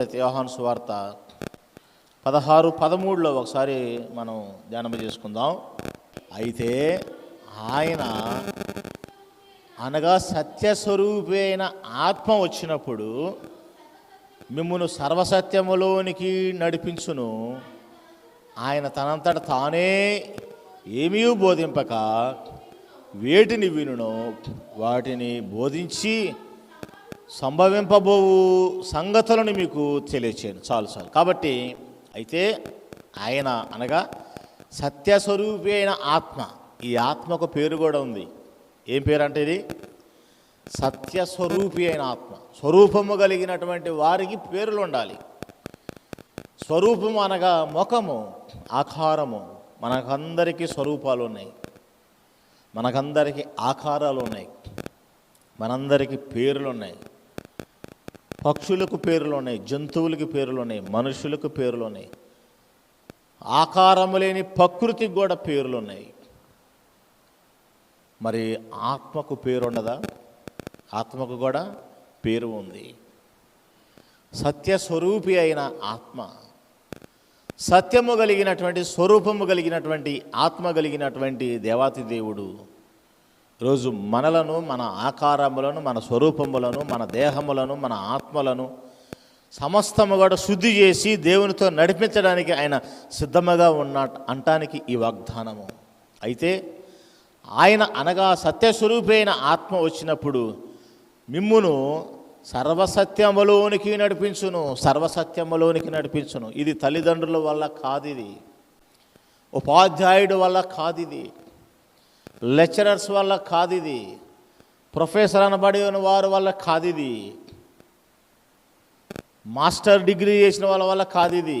యోహాను సువార్త పదహారు పదమూడులో ఒకసారి మనం ధ్యానం చేసుకుందాం. అయితే ఆయన అనగా సత్యస్వరూపి అయిన ఆత్మ వచ్చినప్పుడు మిమ్మను సర్వసత్యములోనికి నడిపించును. ఆయన తనంతట తానే ఏమీ బోధింపక వేటిని వినును వాటిని బోధించి సంభవింపబోవు సంగతులను మీకు తెలియచేయను. చాలు చాలు. కాబట్టి అయితే ఆయన అనగా సత్యస్వరూపి అయిన ఆత్మ. ఈ ఆత్మకు పేరు కూడా ఉంది. ఏం పేరు అంటే ఇది? సత్యస్వరూపి అయిన ఆత్మ. స్వరూపము కలిగినటువంటి వారికి పేర్లు ఉండాలి. స్వరూపము అనగా ముఖము ఆకారము. మనకందరికీ స్వరూపాలు ఉన్నాయి. మనకందరికీ ఆకారాలు ఉన్నాయి. మనందరికీ పేర్లు ఉన్నాయి. పక్షులకు పేర్లు ఉన్నాయి జంతువులకి పేర్లు ఉన్నాయి మనుషులకు పేర్లు ఉన్నాయి ఆకారము లేని ప్రకృతికి కూడా పేర్లు ఉన్నాయి మరి ఆత్మకు పేరు ఉండదా ఆత్మకు కూడా పేరు ఉంది. సత్యస్వరూపి అయిన ఆత్మ సత్యము కలిగినటువంటి స్వరూపము కలిగినటువంటి ఆత్మ కలిగినటువంటి దేవాతి దేవుడు రోజు మనలను మన ఆకారములను మన స్వరూపములను మన దేహములను మన ఆత్మలను సమస్తము కూడా శుద్ధి చేసి దేవునితో నడిపించడానికి ఆయన సిద్ధముగా ఉన్న అంటానికి ఈ వాగ్దానము. అయితే ఆయన అనగా సత్యస్వరూపైన ఆత్మ వచ్చినప్పుడు మిమ్మును సర్వసత్యములోనికి నడిపించును సర్వసత్యములోనికి నడిపించును. ఇది తల్లిదండ్రుల వల్ల కాదు ఇది. ఉపాధ్యాయుడు వల్ల కాదు ఇది. లెక్చరర్స్ వల్ల కాదు ఇది ప్రొఫెసర్ అనబడి ఉన్న వారి వల్ల కాదు ఇది మాస్టర్ డిగ్రీ చేసిన వాళ్ళ వల్ల కాదు ఇది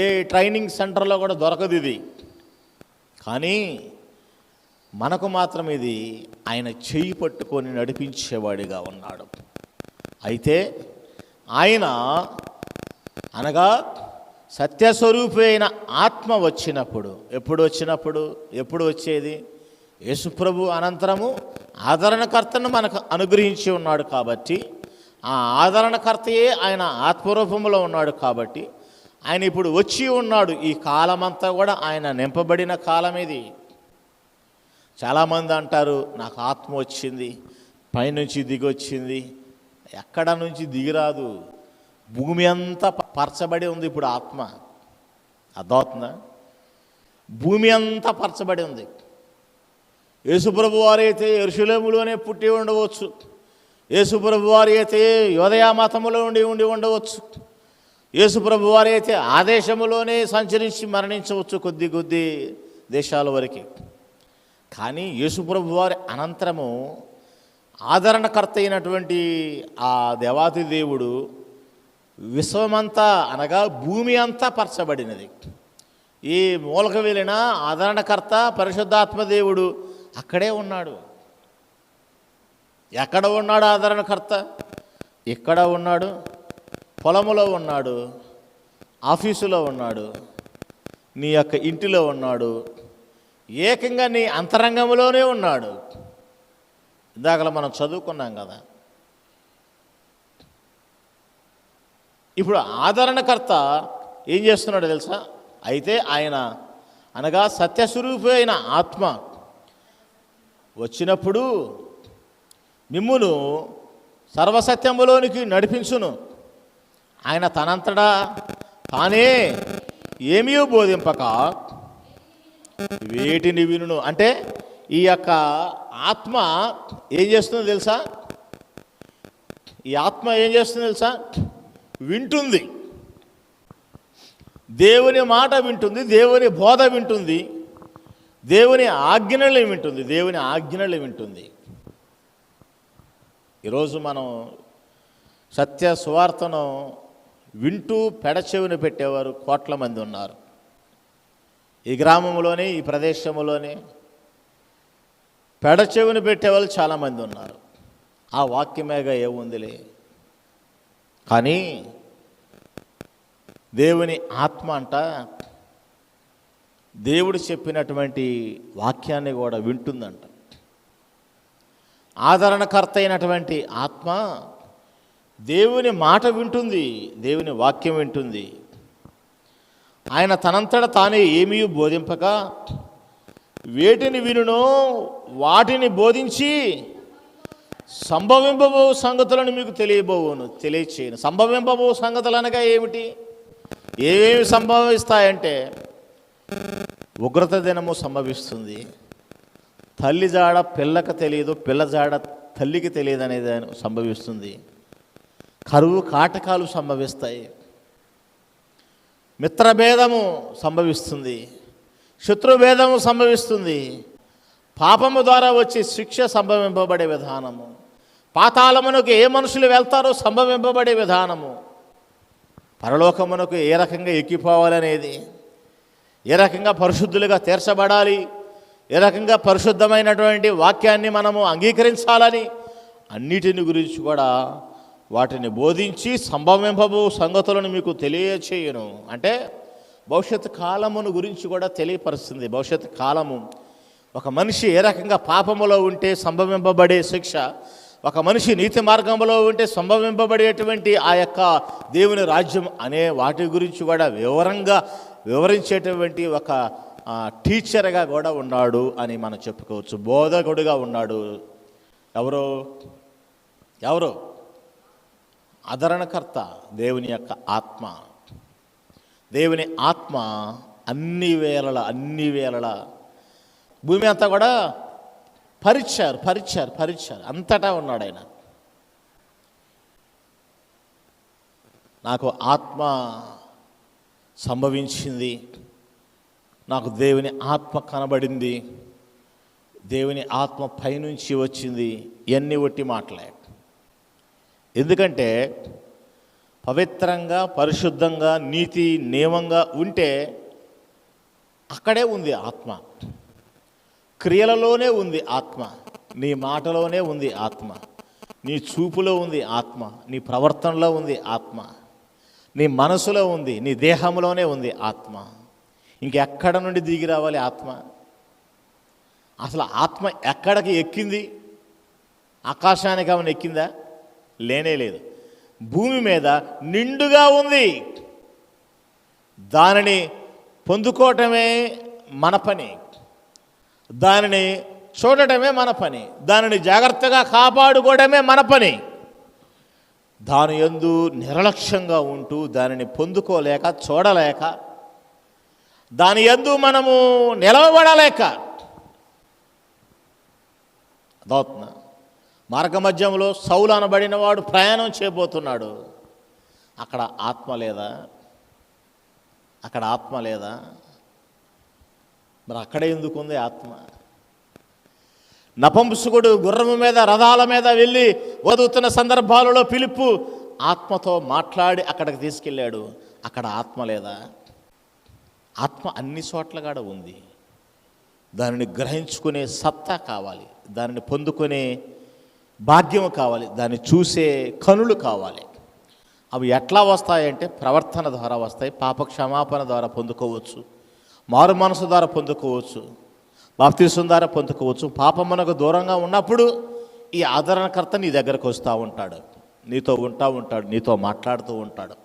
ఏ ట్రైనింగ్ సెంటర్లో కూడా దొరకదు ఇది కానీ మనకు మాత్రం ఇది ఆయన చెయ్యి పట్టుకొని నడిపించేవాడిగా ఉన్నాడు. అయితే ఆయన అనగా సత్యస్వరూపి అయిన ఆత్మ వచ్చినప్పుడు ఎప్పుడు వచ్చినప్పుడు ఎప్పుడు వచ్చేది? యేసుప్రభు అనంతరము ఆదరణకర్తను మనకు అనుగ్రహించి ఉన్నాడు కాబట్టి ఆ ఆదరణకర్తయే ఆయన ఆత్మరూపంలో ఉన్నాడు కాబట్టి ఆయన ఇప్పుడు వచ్చి ఉన్నాడు. ఈ కాలమంతా కూడా ఆయన నింపబడిన కాలం ఇది. చాలామంది అంటారు నాకు ఆత్మ వచ్చింది పైనుంచి దిగొచ్చింది ఎక్కడ నుంచి దిగిరాదు? భూమి అంతా పరచబడి ఉంది ఇప్పుడు ఆత్మ. అర్థమవుతుందా? భూమి అంతా పరచబడి ఉంది. యేసుప్రభు వారు అయితే ఎరుషులేములోనే పుట్టి ఉండవచ్చు. యేసుప్రభు వారు అయితే యోదయ మతములో ఉండి ఉండి ఉండవచ్చు. యేసుప్రభు వారు అయితే ఆదేశములోనే సంచరించి మరణించవచ్చు కొద్ది కొద్ది దేశాల వరకు. కానీ యేసుప్రభు వారి అనంతరము ఆదరణకర్త అయినటువంటి ఆ దేవాతి దేవుడు విశ్వమంతా అనగా భూమి అంతా పరచబడినది. ఈ మూలక వెళ్ళిన ఆదరణకర్త పరిశుద్ధాత్మదేవుడు అక్కడే ఉన్నాడు. ఎక్కడ ఉన్నాడు ఆదరణకర్త? ఇక్కడ ఉన్నాడు. పొలములో ఉన్నాడు. ఆఫీసులో ఉన్నాడు. నీ యొక్క ఇంటిలో ఉన్నాడు. ఏకంగా నీ అంతరంగంలోనే ఉన్నాడు. ఇందాకలా మనం చదువుకున్నాం కదా. ఇప్పుడు ఆదరణకర్త ఏం చేస్తున్నాడు తెలుసా? అయితే ఆయన అనగా సత్యస్వరూపి అయిన ఆత్మ వచ్చినప్పుడు మిమ్మును సర్వసత్యములోనికి నడిపించును. ఆయన తనంతటా తానే ఏమీ బోధింపక వేటిని వినును. అంటే ఈ యొక్క ఆత్మ ఏం చేస్తుందో తెలుసా? ఈ ఆత్మ ఏం చేస్తుందో తెలుసా? వింటుంది. దేవుని మాట వింటుంది దేవుని బోధ వింటుంది దేవుని ఆజ్ఞలు వింటుంది దేవుని ఆజ్ఞలు వింటుంది. ఈరోజు మనం సత్య సువార్తను వింటూ పెడచెవిని పెట్టేవారు కోట్ల మంది ఉన్నారు. ఈ గ్రామంలోనే ఈ ప్రదేశంలోనే పెడచెవిని పెట్టేవాళ్ళు చాలామంది ఉన్నారు. ఆ వాక్యమేగా ఏముందిలే? కానీ దేవుని ఆత్మ అంట దేవుడు చెప్పినటువంటి వాక్యాన్ని కూడా వింటుందంట. ఆదరణకర్త అయినటువంటి ఆత్మ దేవుని మాట వింటుంది దేవుని వాక్యం వింటుంది. ఆయన తనంతట తానే ఏమీ బోధింపక వేటిని వినునో వాటిని బోధించి సంభవింపబో సంగతులను మీకు తెలియబోవును తెలియచేయను. సంభవింపబో సంగతులు అనగా ఏమిటి? ఏమేమి సంభవిస్తాయంటే ఉగ్రత దినము సంభవిస్తుంది. తల్లి జాడ పిల్లకి తెలియదు పిల్ల జాడ తల్లికి తెలియదు అనేది సంభవిస్తుంది. కరువు కాటకాలు సంభవిస్తాయి. మిత్రభేదము సంభవిస్తుంది. శత్రుభేదము సంభవిస్తుంది. పాపము ద్వారా వచ్చే శిక్ష సంభవింపబడే విధానము. పాతాళమునకు ఏ మనుషులు వెళ్తారో సంభవింపబడే విధానము. పరలోకమునకు ఏ రకంగా ఎక్కిపోవాలనేది ఏ రకంగా పరిశుద్ధులుగా తీర్చబడాలి ఏ రకంగా పరిశుద్ధమైనటువంటి వాక్యాన్ని మనము అంగీకరించాలని అన్నిటిని గురించి కూడా వాటిని బోధించి సంభవింపబో సంగతులను మీకు తెలియచేయను. అంటే భవిష్యత్ కాలమును గురించి కూడా తెలియపరుస్తుంది. భవిష్యత్ కాలము ఒక మనిషి ఏ రకంగా పాపములో ఉంటే సంభవింపబడే శిక్ష ఒక మనిషి నీతి మార్గంలో ఉంటే సంభవింపబడేటువంటి ఆ యొక్క దేవుని రాజ్యం అనే వాటి గురించి కూడా వివరంగా వివరించేటువంటి ఒక టీచర్గా కూడా ఉన్నాడు అని మనం చెప్పుకోవచ్చు. బోధకుడుగా ఉన్నాడు. ఎవరు? ఎవరు? ఆదరణకర్త దేవుని యొక్క ఆత్మ. దేవుని ఆత్మ అన్ని వేళల అన్ని వేళల భూమి అంతా కూడా పరిచారు పరిచారు పరిచారు. అంతటా ఉన్నాడు ఆయన. నాకు ఆత్మ సంభవించింది. నాకు దేవుని ఆత్మ కనబడింది. దేవుని ఆత్మ పైనుంచి వచ్చింది. ఇవన్నీ ఒట్టి మాటలే. ఎందుకంటే పవిత్రంగా పరిశుద్ధంగా నీతి నియమంగా ఉంటే అక్కడే ఉంది ఆత్మ. క్రియలలోనే ఉంది ఆత్మ నీ మాటలోనే ఉంది ఆత్మ నీ చూపులో ఉంది ఆత్మ నీ ప్రవర్తనలో ఉంది ఆత్మ నీ మనసులో ఉంది నీ దేహంలోనే ఉంది ఆత్మ. ఇంకెక్కడ నుండి దిగి రావాలి ఆత్మ? అసలు ఆత్మ ఎక్కడికి ఎక్కింది? ఆకాశానికి ఆమె ఎక్కిందా? లేనే లేదు. భూమి మీద నిండుగా ఉంది. దానిని పొందుకోవటమే మన పని. దానిని చూడటమే మన పని. దానిని జాగ్రత్తగా కాపాడుకోవడమే మన పని. దాని యందు నిర్లక్ష్యంగా ఉంటూ దానిని పొందుకోలేక చూడలేక దాని యందు మనము నిలవబడలేక. అదవుతుందా మార్గమధ్యంలో సౌలు అనబడిన వాడు ప్రయాణం చేయబోతున్నాడు. అక్కడ ఆత్మ లేదా? అక్కడ ఆత్మ లేదా? మరి అక్కడ ఎందుకు ఉంది ఆత్మ? నపంసుకుడు గుర్రము మీద రథాల మీద వెళ్ళి వదులుతున్న సందర్భాలలో పిలుపు ఆత్మతో మాట్లాడి అక్కడికి తీసుకెళ్ళాడు. అక్కడ ఆత్మ లేదా? ఆత్మ అన్ని చోట్ల కూడా ఉంది. దానిని గ్రహించుకునే సత్తా కావాలి. దానిని పొందుకునే భాగ్యం కావాలి. దాన్ని చూసే కనులు కావాలి. అవి ఎట్లా వస్తాయంటే ప్రవర్తన ద్వారా వస్తాయి. పాప క్షమాపణ ద్వారా పొందుకోవచ్చు. మారు మనసు ద్వారా పొందుకోవచ్చు బాప్తీసం ద్వారా పొందుకోవచ్చు. పాపమునకు దూరంగా ఉన్నప్పుడు ఈ ఆదరణకర్త నీ దగ్గరకు వస్తూ ఉంటాడు. నీతో ఉంటా ఉంటాడు నీతో మాట్లాడుతూ ఉంటాడు.